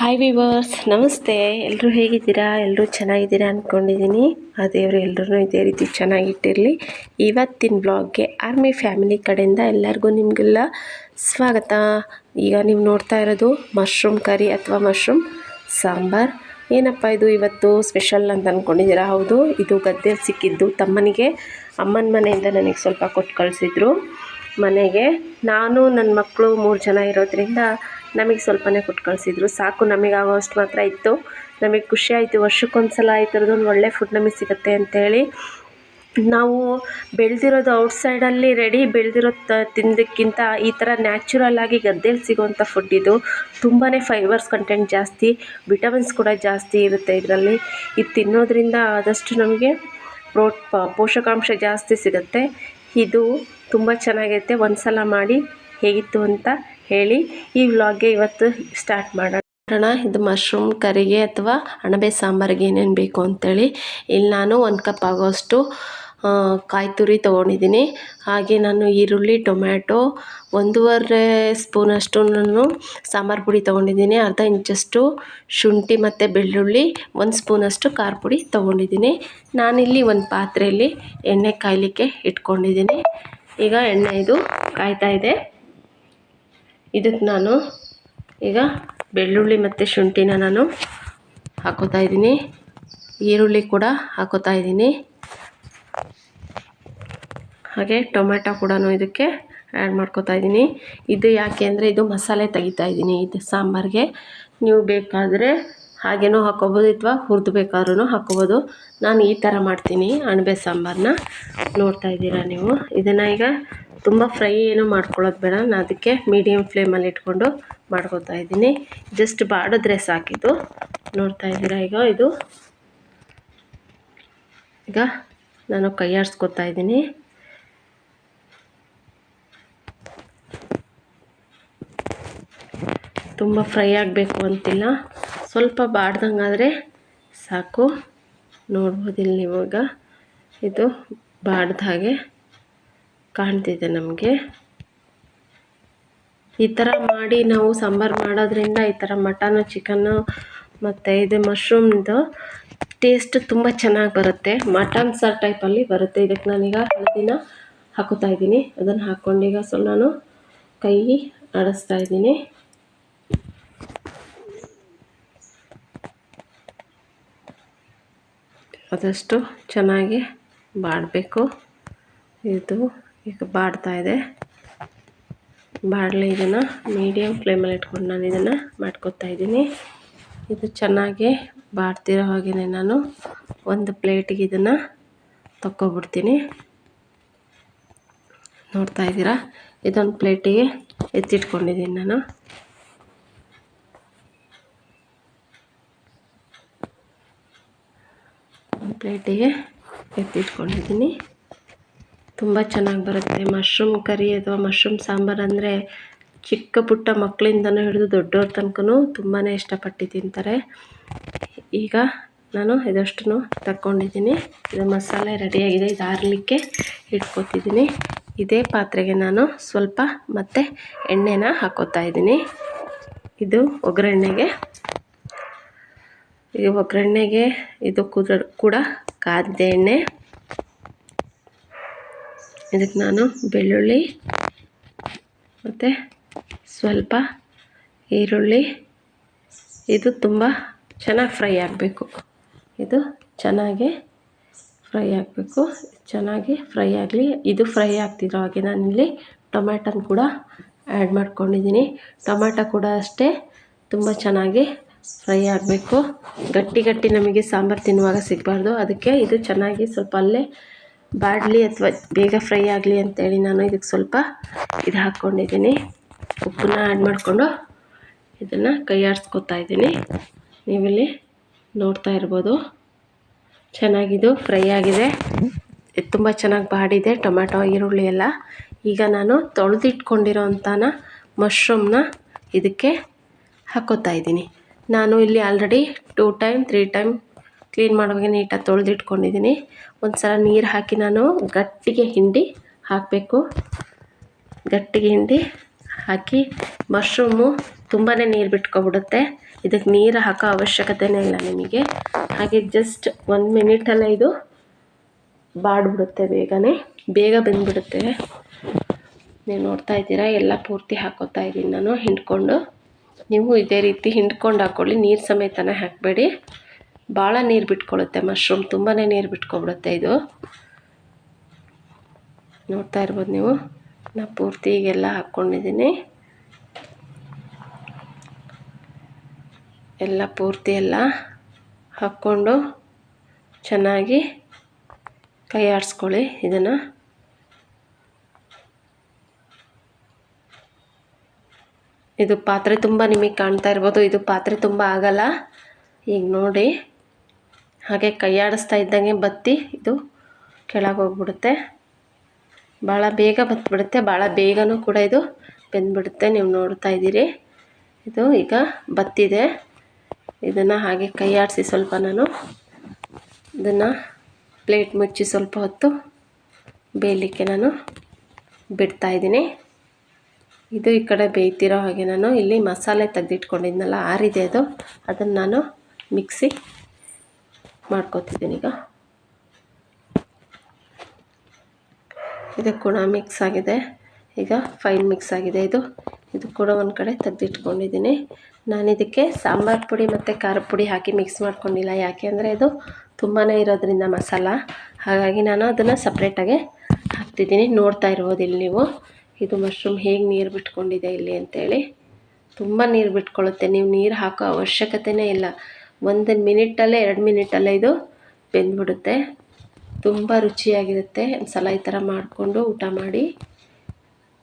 Hi viewers ನಮಸ್ತೆ. ಎಲ್ಲರೂ ಹೇಗಿದ್ದೀರಾ? ಎಲ್ಲರೂ ಚೆನ್ನಾಗಿದ್ದೀರಾ ಅಂದ್ಕೊಂಡಿದ್ದೀನಿ ಆ ದೇವರು ಎಲ್ಲರೂ ಇದೇ ರೀತಿ ಚೆನ್ನಾಗಿಟ್ಟಿರಲಿ. ಇವತ್ತಿನ ಬ್ಲಾಗ್ಗೆ ಆರ್ಮಿ ಫ್ಯಾಮಿಲಿ ಕಡೆಯಿಂದ ಎಲ್ಲರಿಗೂ ನಿಮಗೆಲ್ಲ ಸ್ವಾಗತ. ಈಗ ನೀವು ನೋಡ್ತಾ ಇರೋದು ಮಶ್ರೂಮ್ ಕರಿ ಅಥವಾ ಮಶ್ರೂಮ್ ಸಾಂಬಾರ್. ಏನಪ್ಪ ಇದು ಇವತ್ತು ಸ್ಪೆಷಲ್ ಅಂತ ಅಂದ್ಕೊಂಡಿದ್ದೀರಾ ಹೌದು, ಇದು ಗದ್ದೆಯಲ್ಲಿ ಸಿಕ್ಕಿದ್ದು ತಮ್ಮನಿಗೆ. ಅಮ್ಮನ ಮನೆಯಿಂದ ನನಗೆ ಸ್ವಲ್ಪ ಕೊಟ್ಟು ಕಳಿಸಿದ್ರು. ಮನೆಗೆ ನಾನು ನನ್ನ ಮಕ್ಕಳು ಮೂರು ಜನ ಇರೋದ್ರಿಂದ ನಮಗೆ ಸ್ವಲ್ಪನೇ ಕೊಟ್ಟು ಕಳಿಸಿದ್ರು. ಸಾಕು, ನಮಗೆ ಆಗೋಷ್ಟು ಮಾತ್ರ ಇತ್ತು ನಮಗೆ ಖುಷಿ ಆಯಿತು. ವರ್ಷಕ್ಕೊಂದು ಸಲ ಈ ಒಳ್ಳೆ ಫುಡ್ ನಮಗೆ ಸಿಗುತ್ತೆ ಅಂತೇಳಿ. ನಾವು ಬೆಳೆದಿರೋದು ಔಟ್ಸೈಡಲ್ಲಿ ರೆಡಿ ಬೆಳೆದಿರೋ ತಿಂದಕ್ಕಿಂತ ಈ ಥರ ನ್ಯಾಚುರಲ್ ಆಗಿ ಗದ್ದೇಲಿ ಸಿಗೋವಂಥ ಫುಡ್ ಇದು. ತುಂಬಾ ಫೈಬರ್ಸ್ ಕಂಟೆಂಟ್ ಜಾಸ್ತಿ ವಿಟಮಿನ್ಸ್ ಕೂಡ ಜಾಸ್ತಿ ಇರುತ್ತೆ ಇದರಲ್ಲಿ. ಇದು ತಿನ್ನೋದ್ರಿಂದ ಆದಷ್ಟು ನಮಗೆ ಪ್ರೋಟ್ ಪೋಷಕಾಂಶ ಜಾಸ್ತಿ ಸಿಗುತ್ತೆ. ಇದು ತುಂಬ ಚೆನ್ನಾಗಿರುತ್ತೆ ಒಂದು ಸಲ ಮಾಡಿ ಹೇಗಿತ್ತು ಅಂತ ಹೇಳಿ ಈ ವ್ಲಾಗ್ಗೆ ಇವತ್ತು ಸ್ಟಾರ್ಟ್ ಮಾಡೋಣ. ಇದು ಮಶ್ರೂಮ್ ಕರಿಗೆ ಅಥವಾ ಅಣಬೆ ಸಾಂಬಾರಿಗೆ ಏನೇನು ಬೇಕು ಅಂತೇಳಿ. ಇಲ್ಲಿ ನಾನು ಒಂದು ಕಪ್ ಆಗೋಷ್ಟು ಕಾಯಿ ತುರಿ ತೊಗೊಂಡಿದ್ದೀನಿ. ಹಾಗೆ ನಾನು ಈರುಳ್ಳಿ, ಟೊಮ್ಯಾಟೊ, ಒಂದೂವರೆ ಸ್ಪೂನಷ್ಟು ನಾನು ಸಾಂಬಾರು ಪುಡಿ ತೊಗೊಂಡಿದ್ದೀನಿ. ಅರ್ಧ ಇಂಚಷ್ಟು ಶುಂಠಿ ಮತ್ತು ಬೆಳ್ಳುಳ್ಳಿ, ಒಂದು ಸ್ಪೂನಷ್ಟು ಖಾರ ಪುಡಿ ತೊಗೊಂಡಿದ್ದೀನಿ. ನಾನಿಲ್ಲಿ ಒಂದು ಪಾತ್ರೆಯಲ್ಲಿ ಎಣ್ಣೆ ಕಾಯಲಿಕ್ಕೆ ಇಟ್ಕೊಂಡಿದ್ದೀನಿ. ಈಗ ಎಣ್ಣೆ ಇದು ಕಾಯ್ತಾ ಇದೆ. ಇದಕ್ಕೆ ನಾನು ಈಗ ಬೆಳ್ಳುಳ್ಳಿ ಮತ್ತು ಶುಂಠಿನ ನಾನು ಹಾಕೋತಾ ಇದ್ದೀನಿ. ಈರುಳ್ಳಿ ಕೂಡ ಹಾಕೋತಾ ಇದ್ದೀನಿ. ಹಾಗೆ ಟೊಮೆಟೊ ಕೂಡ ಇದಕ್ಕೆ ಆ್ಯಡ್ ಮಾಡ್ಕೋತಾ ಇದ್ದೀನಿ. ಇದು ಯಾಕೆ ಅಂದರೆ ಇದು ಮಸಾಲೆ ತೆಗಿತಾ ಇದ್ದೀನಿ. ಇದು ಸಾಂಬಾರಿಗೆ. ನೀವು ಬೇಕಾದರೆ ಹಾಗೇನೂ ಹಾಕೋಬೋದು ಅಥವಾ ಹುರಿದು ಬೇಕಾದ್ರೂ ಹಾಕೋಬೋದು. ನಾನು ಈ ಥರ ಮಾಡ್ತೀನಿ ಅಣಬೆ ಸಾಂಬಾರನ್ನ ನೋಡ್ತಾ ಇದ್ದೀರಾ ನೀವು? ಇದನ್ನು ಈಗ ತುಂಬ ಫ್ರೈ ಏನು ಮಾಡ್ಕೊಳ್ಳೋದು ಬೇಡ. ನಾನು ಅದಕ್ಕೆ ಮೀಡಿಯಮ್ ಫ್ಲೇಮಲ್ಲಿ ಇಟ್ಕೊಂಡು ಮಾಡ್ಕೊತಾ ಇದ್ದೀನಿ. ಜಸ್ಟ್ ಬಾಡಿದ್ರೆ ಸಾಕಿದ್ದು ನೋಡ್ತಾ ಇದ್ದೀರಾ ಈಗ ಇದು? ಈಗ ನಾನು ಕೈ ಆಡಿಸ್ಕೊತಾ ಇದ್ದೀನಿ. ತುಂಬ ಫ್ರೈ ಆಗಬೇಕು ಅಂತಿಲ್ಲ. ಸ್ವಲ್ಪ ಬಾಡ್ದಂಗಾದರೆ ಸಾಕು. ನೋಡ್ಬೋದಿಲ್ಲ ಇವಾಗ ಇದು ಬಾಡ್ದ ಹಾಗೆ. ಕಾಣ್ತಿದೆ ನಮಗೆ. ಈ ಥರ ಮಾಡಿ ನಾವು ಸಾಂಬಾರು ಮಾಡೋದ್ರಿಂದ ಈ ಥರ ಮಟನು ಚಿಕನ್ನು ಮತ್ತು ಇದು ಮಶ್ರೂಮ್ದು ಟೇಸ್ಟ್ ತುಂಬ ಚೆನ್ನಾಗಿ ಬರುತ್ತೆ. ಮಟನ್ ಸಾರ್ ಟೈಪಲ್ಲಿ ಬರುತ್ತೆ. ಇದಕ್ಕೆ ನಾನೀಗ ಹಳದಿನ ಹಾಕೋತಾ ಇದ್ದೀನಿ. ಅದನ್ನು ಹಾಕ್ಕೊಂಡೀಗ ಸ್ವಲ್ಪ ನಾನು ಕೈ ಆಡಿಸ್ತಾ ಇದ್ದೀನಿ. ಆದಷ್ಟು ಚೆನ್ನಾಗಿ ಬಾಡಬೇಕು. ಇದು ಈಗ ಬಾಡ್ತಾ ಇದೆ. ಬಾಡಲಿ ಇದನ್ನು ಮೀಡಿಯಮ್ ಫ್ಲೇಮಲ್ಲಿ ಇಟ್ಕೊಂಡು ನಾನು ಇದನ್ನು ಮಾಡ್ಕೊತಾ ಇದ್ದೀನಿ. ಇದು ಚೆನ್ನಾಗಿ ಬಾಡ್ತಿರೋ ಹಾಗೆಯೇ ನಾನು ಒಂದು ಪ್ಲೇಟಿಗೆ ಇದನ್ನು ತಕ್ಕೊಬಿಡ್ತೀನಿ. ನೋಡ್ತಾ ಇದ್ದೀರಾ? ಇದೊಂದು ಪ್ಲೇಟಿಗೆ ಎತ್ತಿಟ್ಕೊಂಡಿದ್ದೀನಿ ನಾನು. ಪ್ಲೇಟಿಗೆ ಎತ್ತಿಟ್ಕೊಂಡಿದ್ದೀನಿ. ತುಂಬ ಚೆನ್ನಾಗಿ ಬರುತ್ತೆ. ಮಶ್ರೂಮ್ ಕರಿ ಅಥವಾ ಮಶ್ರೂಮ್ ಸಾಂಬಾರು ಅಂದರೆ ಚಿಕ್ಕ ಪುಟ್ಟ ಮಕ್ಕಳಿಂದನೂ ಹಿಡಿದು ದೊಡ್ಡವ್ರ ತನಕನೂ ತುಂಬಾ ಇಷ್ಟಪಟ್ಟು ತಿಂತಾರೆ. ಈಗ ನಾನು ಇದಷ್ಟು ತಕ್ಕೊಂಡಿದ್ದೀನಿ. ಇದು ಮಸಾಲೆ ರೆಡಿಯಾಗಿದೆ ಇದು ಆರಲಿಕ್ಕೆ ಇಟ್ಕೊತಿದ್ದೀನಿ. ಇದೇ ಪಾತ್ರೆಗೆ ನಾನು ಸ್ವಲ್ಪ ಮತ್ತೆ ಎಣ್ಣೆನ ಹಾಕೋತಾ ಇದ್ದೀನಿ. ಇದು ಒಗ್ಗರಣೆಗೆ. ಈ ಒಗ್ಗರಣೆಗೆ ಇದು ಕೂಡ ಕಾದಿದೆ ಎಣ್ಣೆ. ಇದಕ್ಕೆ ನಾನು ಬೆಳ್ಳುಳ್ಳಿ ಮತ್ತು ಸ್ವಲ್ಪ ಈರುಳ್ಳಿ. ಇದು ತುಂಬ ಚೆನ್ನಾಗಿ ಫ್ರೈ ಆಗಬೇಕು. ಇದು ಚೆನ್ನಾಗಿ ಫ್ರೈ ಆಗಬೇಕು. ಚೆನ್ನಾಗಿ ಫ್ರೈ ಆಗಲಿ. ಇದು ಫ್ರೈ ಆಗ್ತಿರೋ ಹಾಗೆ ನಾನಿಲ್ಲಿ ಟೊಮ್ಯಾಟೋನ ಕೂಡ ಆ್ಯಡ್ ಮಾಡ್ಕೊಂಡಿದ್ದೀನಿ. ಟೊಮ್ಯಾಟೊ ಕೂಡ ಅಷ್ಟೇ ತುಂಬ ಚೆನ್ನಾಗಿ ಫ್ರೈ ಆಗಬೇಕು. ಗಟ್ಟಿ ಗಟ್ಟಿ ನಮಗೆ ಸಾಂಬಾರು ತಿನ್ನುವಾಗ ಸಿಗಬಾರ್ದು. ಅದಕ್ಕೆ ಇದು ಚೆನ್ನಾಗಿ ಸ್ವಲ್ಪ ಅಲ್ಲೇ ಬಾಡಲಿ ಅಥವಾ ಬೇಗ ಫ್ರೈ ಆಗಲಿ ಅಂತೇಳಿ ನಾನು ಇದಕ್ಕೆ ಸ್ವಲ್ಪ ಇದು ಹಾಕ್ಕೊಂಡಿದ್ದೀನಿ. ಉಪ್ಪನ್ನ ಆ್ಯಡ್ ಮಾಡಿಕೊಂಡು ಇದನ್ನು ಕೈ ಆಡಿಸ್ಕೊತಾ ಇದ್ದೀನಿ. ನೀವಿಲ್ಲಿ ನೋಡ್ತಾ ಇರ್ಬೋದು. ಚೆನ್ನಾಗಿದ್ದು ಫ್ರೈ ಆಗಿದೆ. ತುಂಬ ಚೆನ್ನಾಗಿ ಬಾಡಿದೆ. ಟೊಮ್ಯಾಟೊ, ಈರುಳ್ಳಿ ಎಲ್ಲ. ಈಗ ನಾನು ತೊಳೆದಿಟ್ಕೊಂಡಿರೋ ಅಂಥನ ಮಶ್ರೂಮ್ನ ಇದಕ್ಕೆ ಹಾಕೋತಾ ಇದ್ದೀನಿ. ನಾನು ಇಲ್ಲಿ already two time three time clean ಮಾಡುವಾಗ ನೀಟಾಗಿ ತೊಳೆದಿಟ್ಕೊಂಡಿದ್ದೀನಿ ಒಂದು ಸಲ ನೀರು ಹಾಕಿ ನಾನು ಗಟ್ಟಿಗೆ ಹಿಂಡಿ ಹಾಕಬೇಕು. ಗಟ್ಟಿಗೆ ಹಿಂಡಿ ಹಾಕಿ ಮಶ್ರೂಮು ತುಂಬಾ ನೀರು ಬಿಟ್ಕೊಬಿಡುತ್ತೆ. ಇದಕ್ಕೆ ನೀರು ಹಾಕೋ ಅವಶ್ಯಕತೆನೇ ಇಲ್ಲ ನಿಮಗೆ. ಹಾಗೆ ಜಸ್ಟ್ ಒಂದು ಮಿನಿಟಲ್ಲೇ ಇದು ಬಾಡ್ಬಿಡುತ್ತೆ ಬೇಗನೆ. ಬೇಗ ಬೆಂದ್ಬಿಡುತ್ತೆ. ನೀವು ನೋಡ್ತಾ ಇದ್ದೀರಾ, ಎಲ್ಲ ಪೂರ್ತಿ ಹಾಕೋತಾ ಇದ್ದೀನಿ ನಾನು, ಹಿಂಡ್ಕೊಂಡು. ನೀವು ಇದೇ ರೀತಿ ಹಿಂಡ್ಕೊಂಡು ಹಾಕ್ಕೊಳ್ಳಿ ನೀರು ಸಮೇತನೇ ಹಾಕಬೇಡಿ. ಭಾಳ ನೀರು ಬಿಟ್ಕೊಳ್ಳುತ್ತೆ ಮಶ್ರೂಮ್ ತುಂಬಾ ನೀರು ಬಿಟ್ಕೊಬಿಡುತ್ತೆ ಇದು. ನೋಡ್ತಾ ಇರ್ಬೋದು ನೀವು. ನಾ ಪೂರ್ತಿ ಈಗೆಲ್ಲ ಹಾಕ್ಕೊಂಡಿದ್ದೀನಿ ಎಲ್ಲ ಪೂರ್ತಿ ಎಲ್ಲ ಹಾಕ್ಕೊಂಡು ಚೆನ್ನಾಗಿ ಕೈ ಆಡಿಸ್ಕೊಳ್ಳಿ ಇದನ್ನು. ಇದು ಪಾತ್ರೆ ತುಂಬ ನಿಮಗೆ ಕಾಣ್ತಾ ಇರ್ಬೋದು. ಇದು ಪಾತ್ರೆ ತುಂಬ ಆಗಲ್ಲ. ಈಗ ನೋಡಿ. ಹಾಗೆ ಕೈ ಆಡಿಸ್ತಾ ಇದ್ದಂಗೆ ಬತ್ತಿ ಇದು ಕೆಳಗೆ ಹೋಗ್ಬಿಡುತ್ತೆ ಭಾಳ ಬೇಗ ಬತ್ಬಿಡುತ್ತೆ. ಭಾಳ ಬೇಗನೂ ಕೂಡ ಇದು ಬೆಂದ್ಬಿಡುತ್ತೆ. ನೀವು ನೋಡ್ತಾ ಇದ್ದೀರಿ. ಇದು ಈಗ ಬತ್ತಿದೆ. ಇದನ್ನು ಹಾಗೆ ಕೈ ಆಡಿಸಿ ಸ್ವಲ್ಪ ನಾನು ಇದನ್ನು ಪ್ಲೇಟ್ ಮುಚ್ಚಿ ಸ್ವಲ್ಪ ಹೊತ್ತು ಬೇಯಲಿಕ್ಕೆ ನಾನು ಬಿಡ್ತಾ ಇದ್ದೀನಿ. ಇದು ಈ ಕಡೆ ಬೇಯ್ತಿರೋ ಹಾಗೆ ನಾನು ಇಲ್ಲಿ ಮಸಾಲೆ ತೆಗೆದಿಟ್ಕೊಂಡಿದ್ನಲ್ಲ, ಆರಿದೆ ಅದು. ಅದನ್ನು ನಾನು ಮಿಕ್ಸಿ ಮಾಡ್ಕೊತಿದ್ದೀನಿ ಈಗ. ಇದು ಕೂಡ ಮಿಕ್ಸ್ ಆಗಿದೆ. ಈಗ ಫೈನ್ ಮಿಕ್ಸ್ ಆಗಿದೆ ಇದು. ಇದು ಕೂಡ ಒಂದು ಕಡೆ ತೆಗೆದಿಟ್ಕೊಂಡಿದ್ದೀನಿ. ನಾನು ಇದಕ್ಕೆ ಸಾಂಬಾರು ಪುಡಿ ಮತ್ತು ಖಾರದ ಪುಡಿ ಹಾಕಿ ಮಿಕ್ಸ್ ಮಾಡ್ಕೊಂಡಿಲ್ಲ. ಯಾಕೆ ಅಂದರೆ ಇದು ತುಂಬಾ ಇರೋದ್ರಿಂದ ಮಸಾಲ. ಹಾಗಾಗಿ ನಾನು ಅದನ್ನು ಸಪ್ರೇಟಾಗೆ ಹಾಕ್ತಿದ್ದೀನಿ. ನೋಡ್ತಾ ಇರ್ಬೋದು ಇಲ್ಲಿ ನೀವು. ಇದು ಮಶ್ರೂಮ್ ಹೇಗೆ ನೀರು ಬಿಟ್ಕೊಂಡಿದೆ ಇಲ್ಲಿ ಅಂತೇಳಿ. ತುಂಬ ನೀರು ಬಿಟ್ಕೊಳ್ಳುತ್ತೆ. ನೀವು ನೀರು ಹಾಕೋ ಅವಶ್ಯಕತೆಯೇ ಇಲ್ಲ. ಒಂದು ಮಿನಿಟಲ್ಲೇ, ಎರಡು ಮಿನಿಟಲ್ಲೇ ಇದು ಬೆಂದ್ಬಿಡುತ್ತೆ. ತುಂಬ ರುಚಿಯಾಗಿರುತ್ತೆ. ಒಂದು ಸಲ ಈ ಥರ ಮಾಡಿಕೊಂಡು ಊಟ ಮಾಡಿ.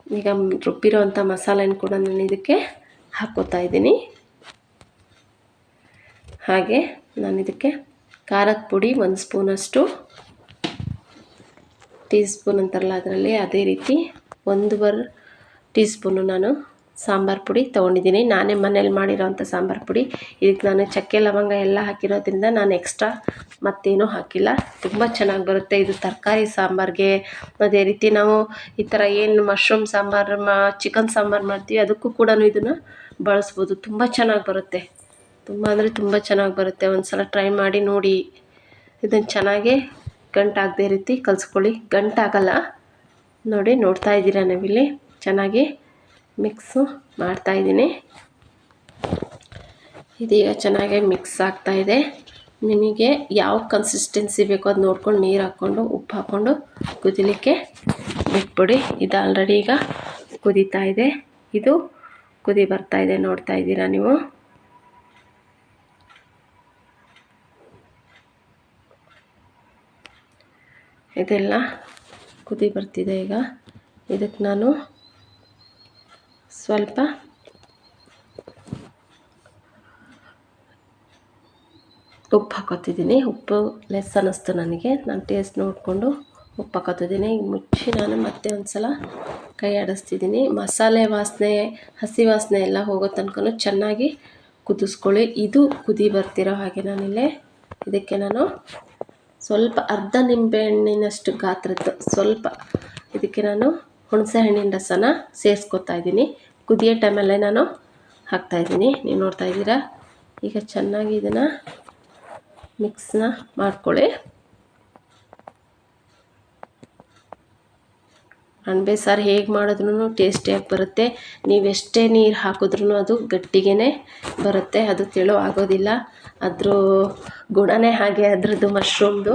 ಈಗ ರುಬ್ಬಿರೋ ಅಂಥ ಮಸಾಲೆನ ಕೂಡ ನಾನು ಇದಕ್ಕೆ ಹಾಕೋತಾ ಇದ್ದೀನಿ. ಹಾಗೆ ನಾನು ಇದಕ್ಕೆ ಖಾರದ ಪುಡಿ ಒಂದು ಸ್ಪೂನಷ್ಟು ಟೀ ಸ್ಪೂನ್ ಅಂತಾರಲ್ಲ ಅದರಲ್ಲಿ ಅದೇ ರೀತಿ ಒಂದೂವರೆ ಟೀ ಸ್ಪೂನು ನಾನು ಸಾಂಬಾರು ಪುಡಿ ತೊಗೊಂಡಿದ್ದೀನಿ. ನಾನೇ ಮನೇಲಿ ಮಾಡಿರೋವಂಥ ಸಾಂಬಾರು ಪುಡಿ. ಇದಕ್ಕೆ ನಾನು ಚಕ್ಕೆ ಲವಂಗ ಎಲ್ಲ ಹಾಕಿರೋದ್ರಿಂದ ನಾನು ಎಕ್ಸ್ಟ್ರಾ ಮತ್ತೇನೂ ಹಾಕಿಲ್ಲ. ತುಂಬ ಚೆನ್ನಾಗಿ ಬರುತ್ತೆ ಇದು ತರಕಾರಿ ಸಾಂಬಾರಿಗೆ. ಅದೇ ರೀತಿ ನಾವು ಈ ಥರ ಏನು ಮಶ್ರೂಮ್ ಸಾಂಬಾರು, ಮಾ ಚಿಕನ್ ಸಾಂಬಾರು ಮಾಡ್ತೀವಿ, ಅದಕ್ಕೂ ಕೂಡ ಇದನ್ನು ಬಳಸ್ಬೋದು. ತುಂಬ ಚೆನ್ನಾಗಿ ಬರುತ್ತೆ. ತುಂಬ ಅಂದರೆ ತುಂಬ ಚೆನ್ನಾಗಿ ಬರುತ್ತೆ. ಒಂದು ಸಲ ಟ್ರೈ ಮಾಡಿ ನೋಡಿ. ಇದನ್ನು ಚೆನ್ನಾಗಿ ಗಂಟಾಗದೇ ರೀತಿ ಕಲಿಸ್ಕೊಳ್ಳಿ. ಗಂಟಾಗಲ್ಲ. ನೋಡಿ ನೋಡ್ತಾ ಇದ್ದೀರಾ ನಾವಿಲ್ಲಿ? ಚೆನ್ನಾಗಿ ಮಿಕ್ಸು ಮಾಡ್ತಾಯಿದ್ದೀನಿ ಇದೀಗ ಚೆನ್ನಾಗಿ ಮಿಕ್ಸ್ ಆಗ್ತಾಯಿದೆ ನಿಮಗೆ ಯಾವ ಕನ್ಸಿಸ್ಟೆನ್ಸಿ ಬೇಕೋ ಅದು ನೋಡ್ಕೊಂಡು ನೀರು ಹಾಕ್ಕೊಂಡು, ಉಪ್ಪು ಹಾಕ್ಕೊಂಡು ಕುದಿಲಿಕ್ಕೆ ಬಿಟ್ಬಿಡಿ. ಇದು ಆಲ್ರೆಡಿ ಈಗ ಕುದೀತಾ ಇದೆ. ಇದು ಕುದಿ ಬರ್ತಾ ಇದೆ ನೋಡ್ತಾ ಇದ್ದೀರಾ ನೀವು? ಇದೆಲ್ಲ ಕುದಿ ಬರ್ತಿದೆ ಈಗ. ಇದಕ್ಕೆ ನಾನು ಸ್ವಲ್ಪ ಉಪ್ಪು ಹಾಕೋತಿದ್ದೀನಿ. ಉಪ್ಪು ಲೆಸ್ ಅನ್ನಿಸ್ತು ನನಗೆ. ನಾನು ಟೇಸ್ಟ್ ನೋಡಿಕೊಂಡು ಉಪ್ಪು ಹಾಕೋತಿದ್ದೀನಿ. ಮುಚ್ಚಿ ನಾನು ಮತ್ತೆ ಒಂದು ಸಲ ಕೈ ಆಡಿಸ್ತಿದ್ದೀನಿ. ಮಸಾಲೆ ವಾಸನೆ, ಹಸಿ ವಾಸನೆ ಎಲ್ಲ ಹೋಗೋ ತನಕ ಚೆನ್ನಾಗಿ ಕುದಿಸ್ಕೊಳ್ಳಿ. ಇದು ಕುದಿ ಬರ್ತಿರೋ ಹಾಗೆ ನಾನಿಲ್ಲೇ. ಇದಕ್ಕೆ ನಾನು ಸ್ವಲ್ಪ ಅರ್ಧ ನಿಂಬೆಹಣ್ಣಿನಷ್ಟು ಗಾತ್ರದ್ದು ಸ್ವಲ್ಪ ಇದಕ್ಕೆ ನಾನು ಹುಣಸೆ ಹಣ್ಣಿನ ರಸನ ಸೇರಿಸ್ಕೊತಾ ಇದ್ದೀನಿ. ಕುದಿಯೋ ಟೈಮಲ್ಲೇ ನಾನು ಹಾಕ್ತಾಯಿದ್ದೀನಿ ನೀವು ನೋಡ್ತಾ ಇದ್ದೀರಾ? ಈಗ ಚೆನ್ನಾಗಿ ಇದನ್ನು ಮಿಕ್ಸ್ನ ಮಾಡ್ಕೊಳ್ಳಿ. ಅಣಬೆ ಸಾರು ಹೇಗೆ ಮಾಡಿದ್ರೂ ಟೇಸ್ಟಿಯಾಗಿ ಬರುತ್ತೆ. ನೀವೆಷ್ಟೇ ನೀರು ಹಾಕಿದ್ರೂ ಅದು ಗಟ್ಟಿಗೆ ಬರುತ್ತೆ. ಅದು ತೆಳು ಆಗೋದಿಲ್ಲ. ಅದ್ರ ಗುಣನೇ ಹಾಗೆ ಅದ್ರದ್ದು ಮಶ್ರೂಮ್ದು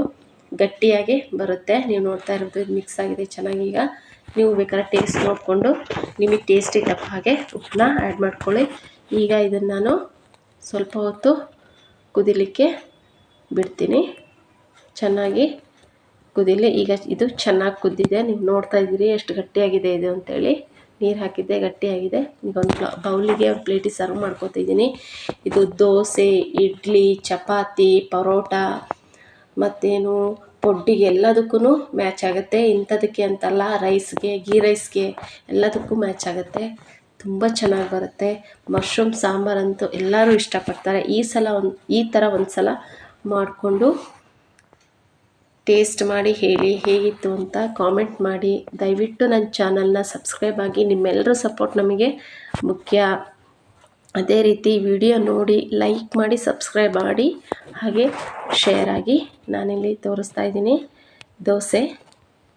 ಗಟ್ಟಿಯಾಗಿ ಬರುತ್ತೆ. ನೀವು ನೋಡ್ತಾ ಇರೋದು ಮಿಕ್ಸ್ ಆಗಿದೆ, ಚೆನ್ನಾಗಿ ಈಗ. ನೀವು ಬೇಕಾದ್ರೆ ಟೇಸ್ಟ್ ನೋಡಿಕೊಂಡು ನಿಮಗೆ ಟೇಸ್ಟಿಗೆ ತಪ್ಪ ಹಾಗೆ ಉಪ್ಪನ್ನ ಆ್ಯಡ್ ಮಾಡ್ಕೊಳ್ಳಿ. ಈಗ ಇದನ್ನು ನಾನು ಸ್ವಲ್ಪ ಹೊತ್ತು ಕುದಿಲಿಕ್ಕೆ ಬಿಡ್ತೀನಿ. ಚೆನ್ನಾಗಿ ಕುದಿಲಿ. ಈಗ ಇದು ಚೆನ್ನಾಗಿ ಕುದ್ದಿದೆ. ನೀವು ನೋಡ್ತಾ ಇದ್ದೀರಿ ಎಷ್ಟು ಗಟ್ಟಿಯಾಗಿದೆ ಇದು ಅಂತೇಳಿ. ನೀರು ಹಾಕಿದ್ದೆ, ಗಟ್ಟಿಯಾಗಿದೆ. ಈಗ ಒಂದು ಬೌಲಿಗೆ ಒಂದು ಪ್ಲೇಟಿಗೆ ಸರ್ವ್ ಮಾಡ್ಕೊತಿದ್ದೀನಿ ಇದು ದೋಸೆ, ಇಡ್ಲಿ, ಚಪಾತಿ, ಪರೋಟ ಮತ್ತೇನು ಪೊಡ್ಡಿಗೆ ಎಲ್ಲದಕ್ಕೂ ಮ್ಯಾಚ್ ಆಗುತ್ತೆ. ಇಂಥದಕ್ಕೆ ಅಂತಲ್ಲ ರೈಸ್ಗೆ ಗೀ ರೈಸ್ಗೆ ಎಲ್ಲದಕ್ಕೂ ಮ್ಯಾಚ್ ಆಗುತ್ತೆ. ತುಂಬ ಚೆನ್ನಾಗಿ ಬರುತ್ತೆ. ಮಶ್ರೂಮ್ ಸಾಂಬಾರಂತೂ ಎಲ್ಲರೂ ಇಷ್ಟಪಡ್ತಾರೆ. ಈ ಸಲ ಒಂದು, ಈ ಥರ ಒಂದು ಸಲ ಮಾಡಿಕೊಂಡು ಟೇಸ್ಟ್ ಮಾಡಿ, ಹೇಳಿ ಹೇಗಿತ್ತು ಅಂತ ಕಾಮೆಂಟ್ ಮಾಡಿ. ದಯವಿಟ್ಟು ನನ್ನ ಚಾನಲ್ನ ಸಬ್ಸ್ಕ್ರೈಬ್ ಆಗಿ. ನಿಮ್ಮೆಲ್ಲರ ಸಪೋರ್ಟ್ ನಮಗೆ ಮುಖ್ಯ. ಅದೇ ರೀತಿ ವಿಡಿಯೋ ನೋಡಿ ಲೈಕ್ ಮಾಡಿ, ಸಬ್ಸ್ಕ್ರೈಬ್ ಮಾಡಿ ಹಾಗೆ ಶೇರ್ ಆಗಿ ನಾನಿಲ್ಲಿ ತೋರಿಸ್ತಾ ಇದ್ದೀನಿ. ದೋಸೆ.